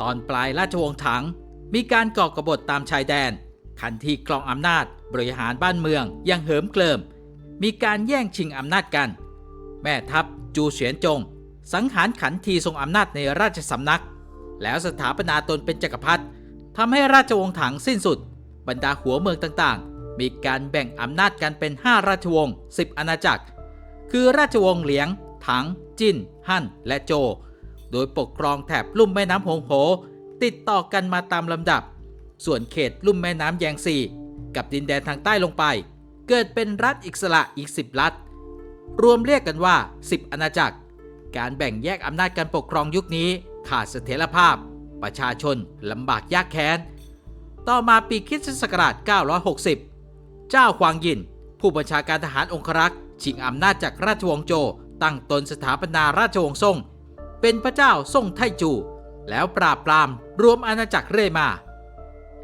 ตอนปลายราชวงศ์ถัง มีการก่อกบฏตามชายแดน ขันทีคลองอำนาจบริหารบ้านเมืองอยังเหิมเกลิม มีการแย่งชิงอำนาจกัน แม่ทัพจูเฉียนจง สังหารขันทีทรงอำนาจในราชสำนัก แล้วสถาปนาตนเป็นจักรพรรดิทำให้ราชวงศ์ถังสิ้นสุด บรรดาหัวเมืองต่างๆ มีการแบ่งอำนาจกันเป็น 5 ราชวงศ์10 อาณาจักร คือราชวงศ์เหลียง ถัง จิน ฮั่น และโจ โดยปกครองแถบลุ่มแม่น้ำหงโห ติดต่อกันมาตามลำดับ ส่วนเขตลุ่มแม่น้ำแยงซีกับดินแดนทางใต้ลงไป เกิดเป็นรัฐอิสระอีก 10 รัฐ รวมเรียกกันว่า 10 อาณาจักร การแบ่งแยกอำนาจการปกครองยุคนี้ขาดเสถียรภาพ ประชาชนลำบากยากแค้น ต่อมาปีคริสตศักราช960 เจ้าควางยิน ผู้บัญชาการทหารองครักษ์ชิงอำนาจจากราชวงศ์โจ ตั้งตนสถาปนาราชวงศ์ซ่ง เป็นพระเจ้าซ่งไทจู แล้วปราบปรามรวมอาณาจักรเร่มา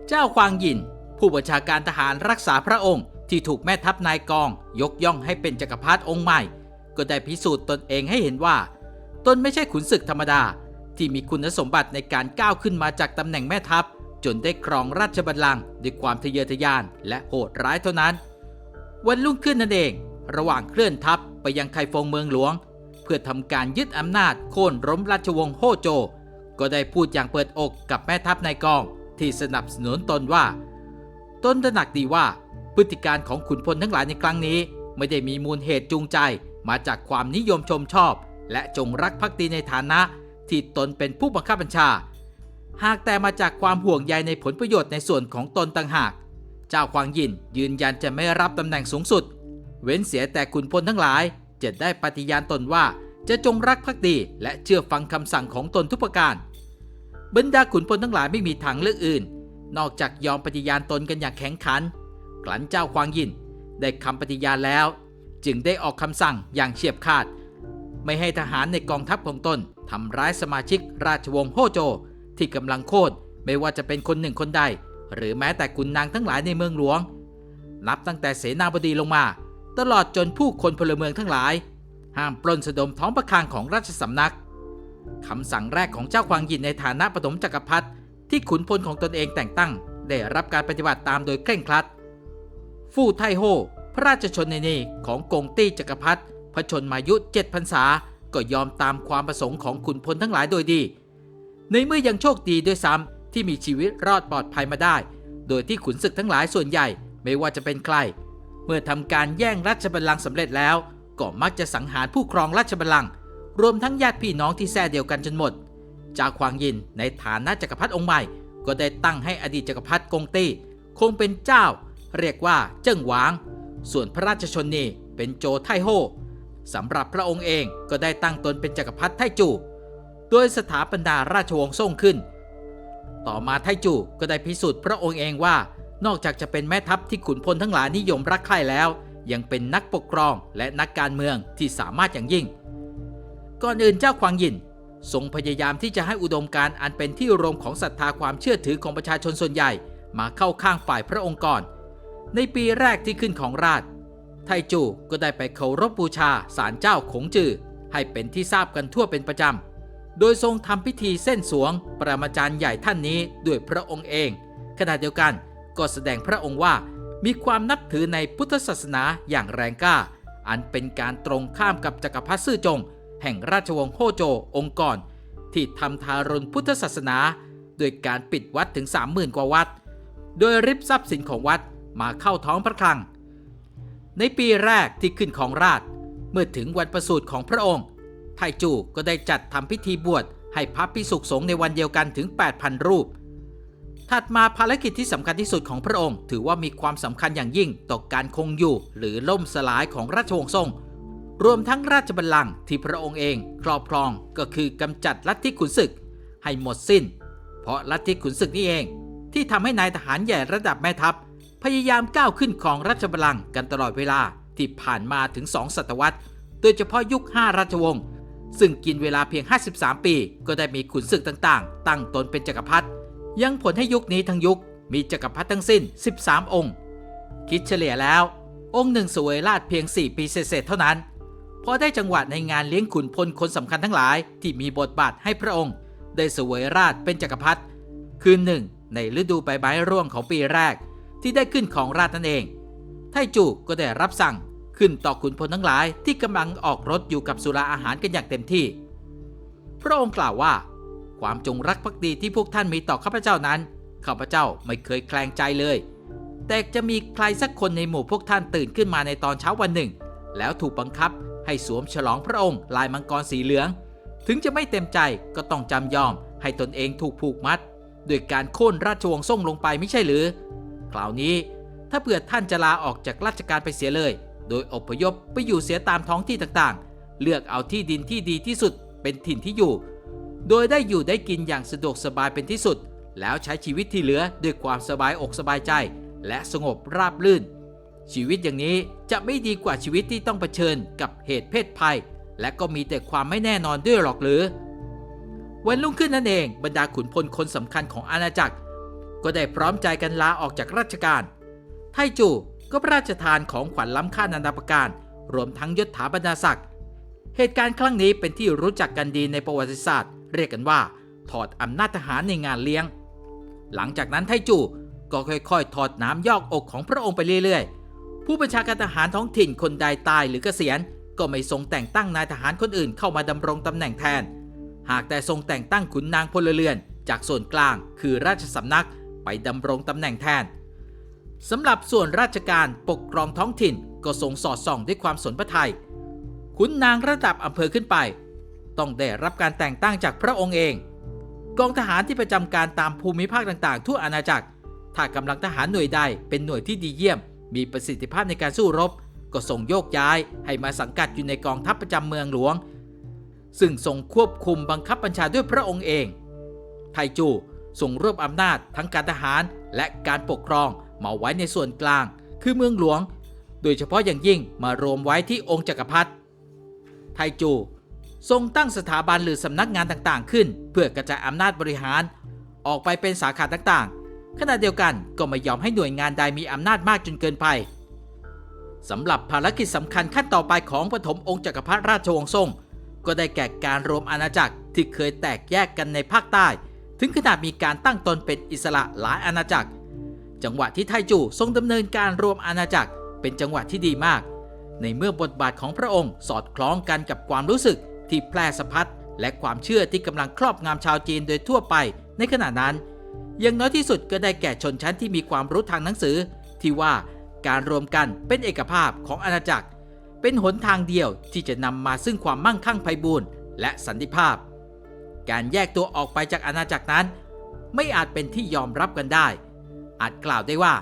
เจ้าควางยิน ผู้บัญชาการทหารรักษาพระองค์ที่ถูกแม่ทัพนายกอง ยกย่องให้เป็นจักรพรรดิองค์ใหม่ ก็ได้พิสูจน์ตนเองให้เห็นว่า ตนไม่ใช่ขุนศึกธรรมดา ที่มีคุณสมบัติในการก้าวขึ้นมาจากตำแหน่งแม่ทัพ จนได้ครองราชบัลลังก์ด้วยความทะเยอทะยานและโหดร้ายเท่านั้น วันรุ่งขึ้นนั่นเอง ระหว่างเคลื่อนทัพไปยังไคฟงเมืองหลวง พื่อทำการยึดอำนาจโค่นล้มราชวงศ์โฮโจ ก็ได้พูดอย่างเปิดอกกับแม่ทัพนายกองที่สนับสนุนตนว่า ตนตระหนักดีว่าพฤติการของขุนพลทั้งหลายในครั้งนี้ ไม่ได้มีมูลเหตุจูงใจมาจากความนิยมชมชอบ และจงรักภักดีในฐานะ ที่ตนเป็นผู้บังคับบัญชา หากแต่มาจากความห่วงใยในผลประโยชน์ในส่วนของตนต่างหาก เจ้าควางยินยืนยันจะไม่รับตำแหน่งสูงสุด เว้นเสียแต่ขุนพลทั้งหลาย จะได้ปฏิญาณตนว่าจะจงรักภักดีและเชื่อฟังคำสั่งของตนทุกประการ บรรดาขุนพลทั้งหลายไม่มีทางเลือกอื่น นอกจากยอมปฏิญาณตนกันอย่างแข็งขัน กลั้นเจ้าควางยินได้คำปฏิญาณแล้ว จึงได้ออกคำสั่งอย่างเฉียบขาด ไม่ให้ทหารในกองทัพของตนทำร้ายสมาชิกราชวงศ์โฮโจ ที่กำลังโค่นไม่ว่าจะเป็นคนหนึ่งคนใด หรือแม้แต่ขุนนางทั้งหลายในเมืองหลวง นับตั้งแต่เสนาบดีลงมา ตลอดจนผู้คนพลเมืองทั้งหลาย ห้ามปล้นสะดมท้องประคางของราชสำนักคำสั่งแรกของเจ้าควางยินในฐานะปฐมจักรพรรดิที่ขุนพลของตนเองแต่งตั้ง ได้รับการปฏิบัติตามโดยเคร่งครัด ฟู่ไทโฮพระราชชนในนีของกงตี้จักรพรรดิพระชนมายุเจ็ดพรรษาก็ยอมตามความประสงค์ของขุนพลทั้งหลายโดยดี ในเมื่อยังโชคดีด้วยซ้ำที่มีชีวิตรอดปลอดภัยมาได้ โดยที่ขุนศึกทั้งหลายส่วนใหญ่ไม่ว่าจะเป็นใคร มื่อทำการแย่งราชบัลลังก์สำเร็จแล้ว ก็มักจะสังหารผู้ครองราชบัลลังก์รวมทั้งญาติพี่น้องที่แท้เดียวกันจนหมด จากควางยินในฐานะจักรพรรดิองค์ใหม่ ก็ได้ตั้งให้อดีตจักรพรรดิกงตี้คงเป็นเจ้า เรียกว่าเจิ้งหวาง ส่วนพระราชชนนีเป็นโจไทโฮสำหรับพระองค์เองก็ได้ตั้งตนเป็นจักรพรรดิไทจูโดยสถาปนาราชวงศ์ซ่งขึ้น ต่อมาไทจูก็ได้พิสูจน์พระองค์เองว่า นอกจากจะเป็นแม่ทัพที่ขุนพลทั้งหลายนิยมรักใคร่แล้ว ยังเป็นนักปกครองและนักการเมืองที่สามารถอย่างยิ่ง ก่อนอื่นเจ้าควางยินทรงพยายามที่จะให้อุดมการอันเป็นที่รวมของศรัทธาความเชื่อถือของประชาชนส่วนใหญ่ มาเข้าข้างฝ่ายพระองค์ก่อนในปีแรกที่ขึ้นของราช ไทจูก็ได้ไปเคารพบูชาศาลเจ้าขงจือ ให้เป็นที่ทราบกันทั่วเป็นประจำ โดยทรงทำพิธีเส้นสวง ประมาจารย์ใหญ่ท่านนี้ด้วยพระองค์เอง ขณะเดียวกัน ก็แสดงพระองค์ว่ามีความนับถือในพุทธศาสนาอย่างแรงกล้า อันเป็นการตรงข้ามกับจักรพรรดิซื่อจง แห่งราชวงศ์โฮโจองค์ก่อนที่ทำทารุณพุทธศาสนา โดยการปิดวัดถึง 30,000 กว่าวัด โดยริบทรัพย์สินของวัดมาเข้าท้องพระคลัง ในปีแรกที่ขึ้นของราช เมื่อถึงวันประสูติของพระองค์ ไทจูก็ได้จัดทำพิธีบวชให้พระพิสุขสงฆ์ในวันเดียวกันถึง 8,000 รูป ถัดมาภารกิจที่สำคัญที่สุดของพระองค์ ถือว่ามีความสำคัญอย่างยิ่งต่อการคงอยู่ หรือล่มสลายของราชวงศ์ซ่ง รวมทั้งราชบัลลังก์ที่พระองค์เองครอบครองก็คือกำจัดลัทธิขุนศึก ให้หมดสิ้น เพราะลัทธิขุนศึกนี่เอง ที่ทำให้นายทหารใหญ่ระดับแม่ทัพ พยายามก้าวขึ้นของราชบัลลังก์กันตลอดเวลาที่ผ่านมาถึง 2 ศตวรรษ โดยเฉพาะยุค 5 ราชวงศ์ซึ่งกินเวลาเพียง 53 ปี ก็ได้มีขุนศึกต่างๆ ตั้งตนเป็นจักรพรรดิ ยังผลให้ยุคนี้ทั้งยุคมีจักรพรรดิทั้งสิ้น 13 องค์ คิดเฉลี่ยแล้ว องค์หนึ่งสวยราชเพียง 4 ปีเศษเท่านั้น พอได้จังหวะในงานเลี้ยงขุนพลคนสำคัญทั้งหลายที่มีบทบาทให้พระองค์ ได้เสวยราชเป็นจักรพรรดิคือหนึ่ง ในฤดูใบไม้ร่วงของปีแรก ที่ได้ขึ้นของราชนั่นเอง ไทจูก็ได้รับสั่งขึ้นต่อขุนพลทั้งหลายที่กำลังออกรถอยู่กับสุราอาหารกันอย่างเต็มที่ พระองค์กล่าวว่า ความจงรักภักดีที่พวกท่านมีต่อข้าพเจ้านั้นข้าพเจ้าไม่เคยแคลงใจเลย แต่จะมีใครสักคนในหมู่พวกท่านตื่นขึ้นมาในตอนเช้าวันหนึ่ง แล้วถูกบังคับให้สวมฉลองพระองค์ลายมังกรสีเหลือง ถึงจะไม่เต็มใจก็ต้องจำยอมให้ตนเองถูกผูกมัดโดยการโค่นราชวงศ์ส่งลงไปไม่ใช่หรือ คราวนี้ถ้าเผื่อท่านจะลาออกจากราชการไปเสียเลย โดยอพยพไปอยู่เสียตามท้องที่ต่างๆ เลือกเอาที่ดินที่ดีที่สุดเป็นถิ่นที่อยู่ โดยได้อยู่ได้กินอย่างสะดวกสบายเป็นที่สุด แล้วใช้ชีวิตที่เหลือด้วยความสบายอกสบายใจ และสงบราบรื่น ชีวิตอย่างนี้จะไม่ดีกว่าชีวิตที่ต้องเผชิญกับเหตุเพศภัย และก็มีแต่ความไม่แน่นอนด้วยหรอกหรือ วันรุ่งขึ้นนั่นเองบรรดาขุนพลคนสำคัญของอาณาจักร ก็ได้พร้อมใจกันลาออกจากราชการไทจูก็พระราชทานของขวัญล้ำค่านานาประการ รวมทั้งยศถาบรรดาศักดิ์ เหตุการณ์ครั้งนี้เป็นที่รู้จักกันดีในประวัติศาสตร์ เรียกกันว่า ถอดอำนาจทหารในงานเลี้ยง หลังจากนั้นไทจูก็ค่อยๆ ถอดน้ำยอกอกของพระองค์ไปเรื่อยๆ ผู้บัญชาการทหารท้องถิ่นคนใดตายหรือเกษียณ ก็ไม่ทรงแต่งตั้งนายทหารคนอื่นเข้ามาดำรงตำแหน่งแทน หากแต่ทรงแต่งตั้งขุนนางพลเรือน จากส่วนกลางคือราชสำนักไปดำรงตำแหน่งแทนสำหรับส่วนราชการปกครองท้องถิ่นก็ทรงสอดส่องด้วยความสนพระทัยขุนนางระดับอำเภอขึ้นไป ต้องได้รับการแต่งตั้งจากพระองค์เอง กองทหารที่ประจำการตามภูมิภาคต่างๆ ทั่วอาณาจักร ถ้ากำลังทหารหน่วยใดเป็นหน่วยที่ดีเยี่ยม มีประสิทธิภาพในการสู้รบ ก็ส่งโยกย้าย ให้มาสังกัดอยู่ในกองทัพประจำเมืองหลวง ซึ่งทรงควบคุมบังคับบัญชาด้วยพระองค์เอง ไทจูทรงรวบอำนาจทั้งการทหารและการปกครองมาไว้ในส่วนกลาง คือเมืองหลวง โดยเฉพาะอย่างยิ่งมารวมไว้ที่องค์จักรพรรดิไทจู ทรงตั้งสถาบันหรือสำนักงานต่างๆ ขึ้น เพื่อกระจายอำนาจบริหาร ออกไปเป็นสาขาต่างๆ ขณะเดียวกันก็ไม่ยอมให้หน่วยงานใดมีอำนาจมากจนเกินไปสำหรับภารกิจสำคัญขั้นต่อไปของปฐมองค์จักรพรรดิราชวงศ์ซ่ง ก็ได้แก่การรวมอาณาจักรที่เคยแตกแยกกันในภาคใต้ ถึงขนาดมีการตั้งตนเป็นอิสระหลายอาณาจักร จังหวะที่ไทจูทรงดำเนินการรวมอาณาจักรเป็นจังหวะที่ดีมาก ในเมื่อบทบาทของพระองค์สอดคล้องกันกับความรู้สึก ที่แพร่สะพัดและความเชื่อที่กำลังครอบงำชาวจีนโดยทั่วไปในขณะนั้น อย่างน้อยที่สุดก็ได้แก่ชนชั้นที่มีความรู้ทางหนังสือ ที่ว่าการรวมกันเป็นเอกภาพของอาณาจักร เป็นหนทางเดียวที่จะนำมาซึ่งความมั่งคั่งไพบูรณ์และสันติภาพ การแยกตัวออกไปจากอาณาจักรนั้น ไม่อาจเป็นที่ยอมรับกันได้ อาจกล่าวได้ว่า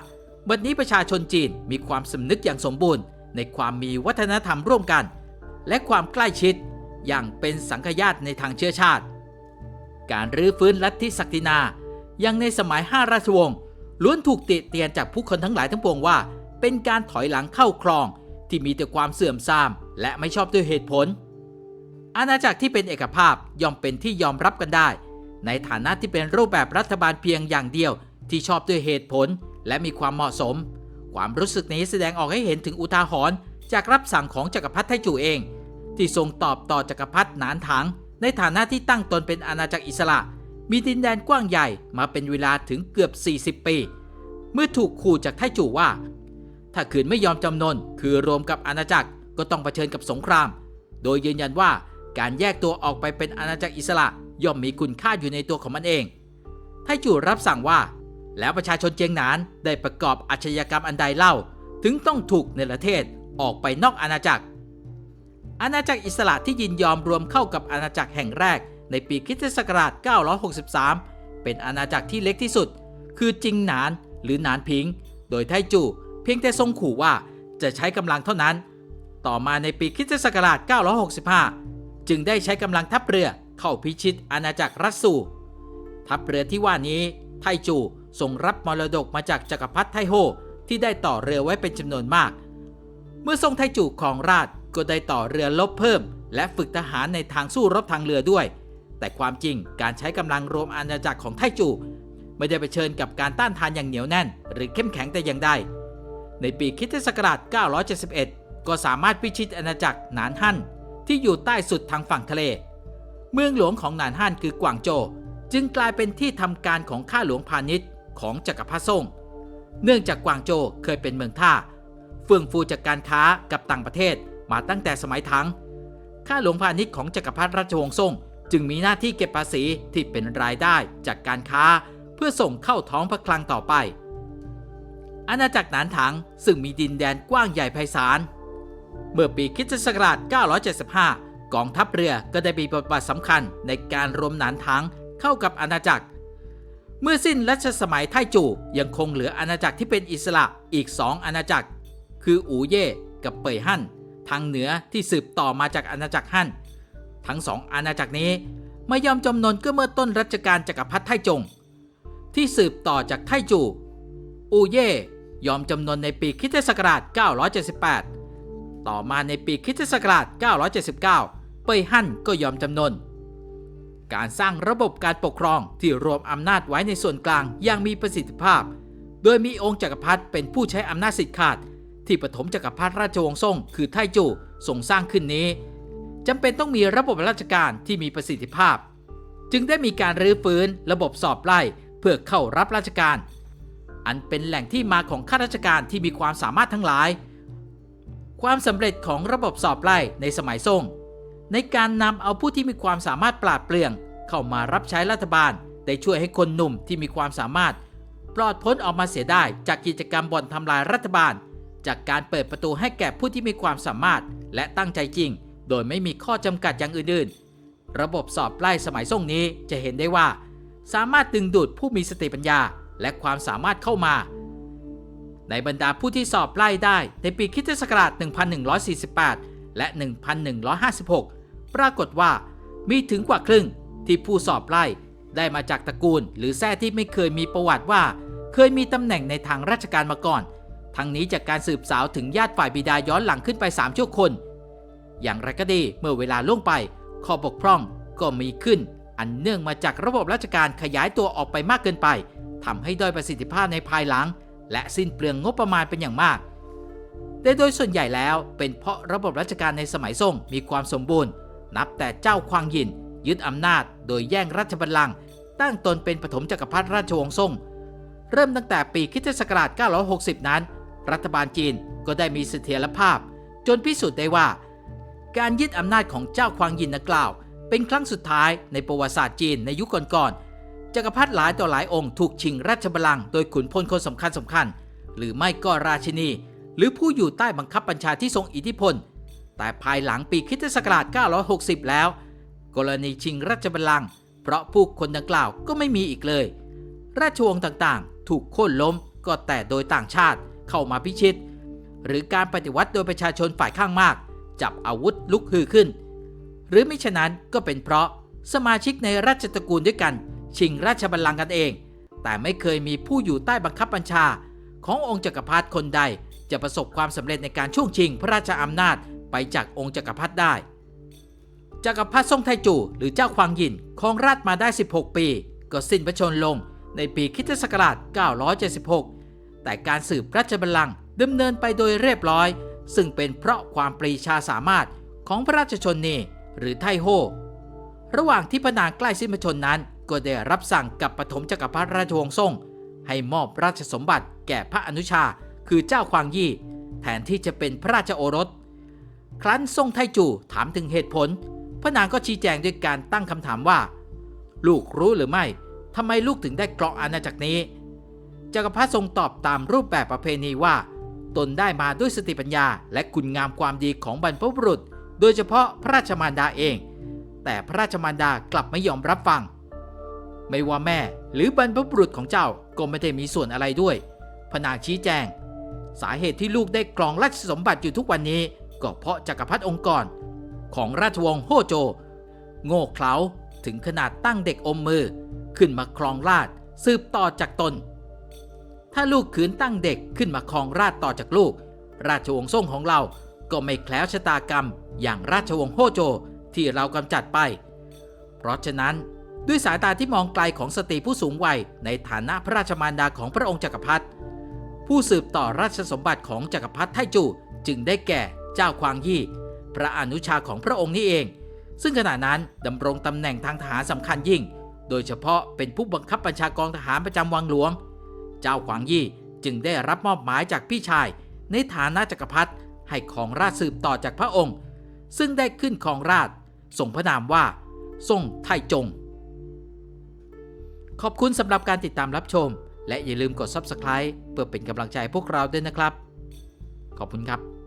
บัดนี้ประชาชนจีนมีความสำนึกอย่างสมบูรณ์ ในความมีวัฒนธรรมร่วมกัน และความใกล้ชิด อย่างเป็นสังคญาติในทางเชื้อชาติ การรื้อฟื้นลัทธิศักดินา ยังในสมัยห้าราชวงศ์ล้วนถูกติเตียนจากผู้คนทั้งหลายทั้งปวงว่า เป็นการถอยหลังเข้าครองที่มีแต่ความเสื่อมทราม และไม่ชอบด้วยเหตุผล อาณาจักรที่เป็นเอกภาพย่อมเป็นที่ยอมรับกันได้ ในฐานะที่เป็นรูปแบบรัฐบาลเพียงอย่างเดียวที่ชอบด้วยเหตุผลและมีความเหมาะสม ความรู้สึกนี้แสดงออกให้เห็นถึงอุทาหรณ์จากรับสั่งของจักรพรรดิไทจูเอง ที่ทรงตอบต่อจักรพรรดิหนานถัง ในฐานะที่ตั้งตนเป็นอาณาจักรอิสระ มีดินแดนกว้างใหญ่มาเป็นเวลาถึงเกือบ 40 ปี เมื่อถูกขู่จากไทจูว่า ถ้าขืนไม่ยอมจำนน คือรวมกับอาณาจักรก็ต้องเผชิญกับสงคราม โดยยืนยันว่าการแยกตัวออกไปเป็นอาณาจักรอิสระย่อมมีคุณค่าอยู่ในตัวของมันเอง ไทจูรับสั่งว่า แล้วประชาชนเจียงหนานได้ประกอบอาชญากรรมอันใดเล่า ถึงต้องถูกในประเทศออกไปนอกอาณาจักร อาณาจักรอิสระที่ยินยอมรวมเข้ากับอาณาจักรแห่งแรก ในปีคริสตศักราช 963 เป็นอาณาจักรที่เล็กที่สุด คือจิงหนานหรือหนานพิง โดยไทจูเพียงแต่ทรงขู่ว่าจะใช้กำลังเท่านั้น ต่อมาในปีคริสตศักราช 965 จึงได้ใช้กำลังทัพเรือเข้าพิชิตอาณาจักรรัสซูทัพเรือที่ว่านี้ไทจูทรงรับมรดกมาจากจักรพรรดิไทโฮที่ได้ต่อเรือไว้เป็นจำนวนมาก เมื่อทรงไทจูของราช ก็ได้ต่อเรือลบเพิ่ม และฝึกทหารในทางสู้รบทางเรือด้วย แต่ความจริงการใช้กำลังรวมอาณาจักรของไทจู ไม่ได้ไปเชิญกับการต้านทานอย่างเหนียวแน่น หรือเข้มแข็งแต่อย่างใดในปีคริสตศักราช 971 ก็สามารถพิชิตอาณาจักรหนานฮั่นที่อยู่ใต้สุดทางฝั่งทะเล เมืองหลวงของหนานฮั่นคือกวางโจวจึงกลายเป็นที่ทำการของข้าหลวงพาณิชย์ของจักรพรรดิซ่ง เนื่องจากกวางโจวเคยเป็นเมืองท่า เฟื่องฟูจากการค้ากับต่างประเทศ มาตั้งแต่สมัยถัง ข้าหลวงพาณิชย์ของจักรพรรดิราชวงศ์ซ่ง จึงมีหน้าที่เก็บภาษีที่เป็นรายได้จากการค้าเพื่อส่งเข้าท้องพระคลังต่อไป อาณาจักรหนานถังซึ่งมีดินแดนกว้างใหญ่ไพศาล เมื่อปีคริสตศักราช 975 กองทัพเรือก็ได้มีบทบาทสำคัญในการรวมหนานถังเข้ากับอาณาจักร เมื่อสิ้นรัชสมัยไทจูยังคงเหลืออาณาจักรที่เป็นอิสระอีกสองอาณาจักร คืออูเย่กับเป่ยฮั่น ทางเหนือที่สืบต่อมาจากอาณาจักรฮั่น ทั้งสองอาณาจักรนี้ไม่ยอมจำนนก็เมื่อต้นรัชกาลจักรพรรดิไทจง ที่สืบต่อจากไทจู อูเย่ยอมจำนนในปีคิตศักราช 978 ต่อมาในปีคิตศักราช 979 เป่ยฮั่นก็ยอมจำนน การสร้างระบบการปกครองที่รวมอำนาจไว้ในส่วนกลางอย่างมีประสิทธิภาพ โดยมีองค์จักรพรรดิเป็นผู้ใช้อำนาจสิทธิขาด ที่ปฐมจักรพรรดิราชวงศ์ซ่งคือไทจูทรงสร้างขึ้นนี้จำเป็นต้องมีระบบราชการที่มีประสิทธิภาพ จึงได้มีการรื้อฟื้นระบบสอบไล่เพื่อเข้ารับราชการ อันเป็นแหล่งที่มาของข้าราชการที่มีความสามารถทั้งหลาย ความสำเร็จของระบบสอบไล่ในสมัยซ่ง ในการนำเอาผู้ที่มีความสามารถปราดเปรื่อง เข้ามารับใช้รัฐบาลได้ช่วยให้คนหนุ่มที่มีความสามารถ ปลอดพ้นออกมาเสียได้จากกิจกรรมบ่อนทำลายรัฐบาล จากการเปิดประตูให้แก่ผู้ที่มีความสามารถ และตั้งใจจริง โดยไม่มีข้อจำกัดอย่างอื่นๆ ระบบสอบไล่สมัยส่งนี้จะเห็นได้ว่า สามารถดึงดูดผู้มีสติปัญญาและความสามารถเข้ามา ในบรรดาผู้ที่สอบไล่ได้ในปีคริสตศักราช 1148 และ 1156 ปรากฏว่ามีถึงกว่าครึ่งที่ผู้สอบไล่ได้มาจากตระกูล หรือแท้ที่ไม่เคยมีประวัติว่า เคยมีตำแหน่งในทางราชการมาก่อน ทั้งนี้จากการสืบสาวถึงญาติฝ่ายบิดาย้อนหลังขึ้นไป3ชั่วคน อย่างไรก็ดีเมื่อเวลาล่วงไป ข้อบกพร่องก็มีขึ้น อันเนื่องมาจากระบบราชการขยายตัวออกไปมากเกินไปทำให้ด้อยประสิทธิภาพในภายหลัง และสิ้นเปลืองงบประมาณเป็นอย่างมากแต่โดยส่วนใหญ่แล้วเป็นเพราะระบบราชการในสมัยซ่งมีความสมบูรณ์ นับแต่เจ้าควางยิน ยึดอำนาจ โดยแย่งราชบัลลังก์ตั้งตนเป็นปฐมจักรพรรดิราชวงศ์ซ่ง เริ่มตั้งแต่ปีคิศักราช 960 นั้น รัฐบาลจีนก็ได้มีเสถียรภาพ จนพิสูจน์ได้ว่า การยึดอำนาจของเจ้าควางยินนักกล่าว เป็นครั้งสุดท้ายในประวัติศาสตร์จีนในยุคก่อนๆจักรพรรดิหลายต่อหลายองค์ถูกชิงราชบัลลังก์โดยขุนพลคนสำคัญสำคัญ หรือไม่ก็ราชินี หรือผู้อยู่ใต้บังคับบัญชาที่ทรงอิทธิพล แต่ภายหลังปีคริสตศักราช 960 แล้ว กรณีชิงราชบัลลังก์เพราะผู้คนดังกล่าวก็ไม่มีอีกเลย ราชวงศ์ต่างๆ ถูกโค่นล้มก็แต่โดยต่างชาติ เข้ามาพิชิต หรือการปฏิวัติโดยประชาชนฝ่ายข้างมาก จับอาวุธลุกฮือขึ้น หรือไม่ฉะนั้นก็เป็นเพราะสมาชิกในราชตระกูลด้วยกัน ชิงราชบัลลังก์กันเอง แต่ไม่เคยมีผู้อยู่ใต้บังคับบัญชา ขององค์จักรพรรดิคนใดจะประสบความสำเร็จในการช่วงชิงพระราชอำนาจไปจากองค์จักรพรรดิได้ จักรพรรดิซ่งไทจูหรือเจ้าควางยินครองราชมาได้ 16 ปี ก็สิ้นพระชนลงในปีคิศักราช 976 แต่การสืบราชบัลลังก์ดำเนินไปโดยเรียบร้อย ซึ่งเป็นเพราะความปรีชาสามารถของพระราชชนนีหรือไทโฮ ระหว่างที่พระนางใกล้สิ้นพระชนนั้น ก็ได้รับสั่งกับปฐมจักรพรรดิราชวงศ์ซ่ง ให้มอบราชสมบัติแก่พระอนุชา คือเจ้าควางยี่ แทนที่จะเป็นพระราชโอรส ครั้นทรงไทจูถามถึงเหตุผล พระนางก็ชี้แจงด้วยการตั้งคำถามว่า ลูกรู้หรือไม่ทำไมลูกถึงได้เกราะอาณาจักรนี้ จักรพรรดิทรงตอบตามรูปแบบประเพณีว่า ตนได้มาด้วยสติปัญญา และคุณงามความดีของบรรพบุรุษ โดยเฉพาะพระราชมารดาเอง แต่พระราชมารดากลับไม่ยอมรับฟัง ไม่ว่าแม่หรือบรรพบุรุษของเจ้าก็ไม่ได้มีส่วนอะไรด้วยพนางชี้แจง สาเหตุที่ลูกได้กรองราชสมบัติอยู่ทุกวันนี้ ก็เพราะจักรพรรดิองค์กร ของราชวงศ์โฮโจ โง่เขลาถึงขนาดตั้งเด็กอมมือ ขึ้นมาครองราชสืบต่อจากตน ถ้าลูกขืนตั้งเด็กขึ้นมาครองราชต่อจากลูก ราชวงศ์ซ่งของเราก็ไม่แคล้วชะตากรรมอย่างราชวงศ์โฮโจที่เรากำจัดไป เพราะฉะนั้นด้วยสายตาที่มองไกลของสตรีผู้สูงวัยในฐานะพระราชมารดาของพระองค์จักรพรรดิผู้สืบต่อราชสมบัติของจักรพรรดิไทจูจึงได้แก่เจ้าควางยี่ พระอนุชาของพระองค์นี่เอง ซึ่งขณะนั้นดำรงตำแหน่งทางทหารสำคัญยิ่ง โดยเฉพาะเป็นผู้บังคับบัญชากองทหารประจำวังหลวง เจ้าขวางยี่จึงได้รับมอบหมายจากพี่ชาย ในฐานะจักรพรรดิให้ของราชสืบต่อจากพระองค์ ซึ่งได้ขึ้นของราชส่งพระนามว่าทรงไทจง ขอบคุณสำหรับการติดตามรับชม และอย่าลืมกด Subscribe เพื่อเป็นกำลังใจพวกเราด้วยนะครับ ขอบคุณครับ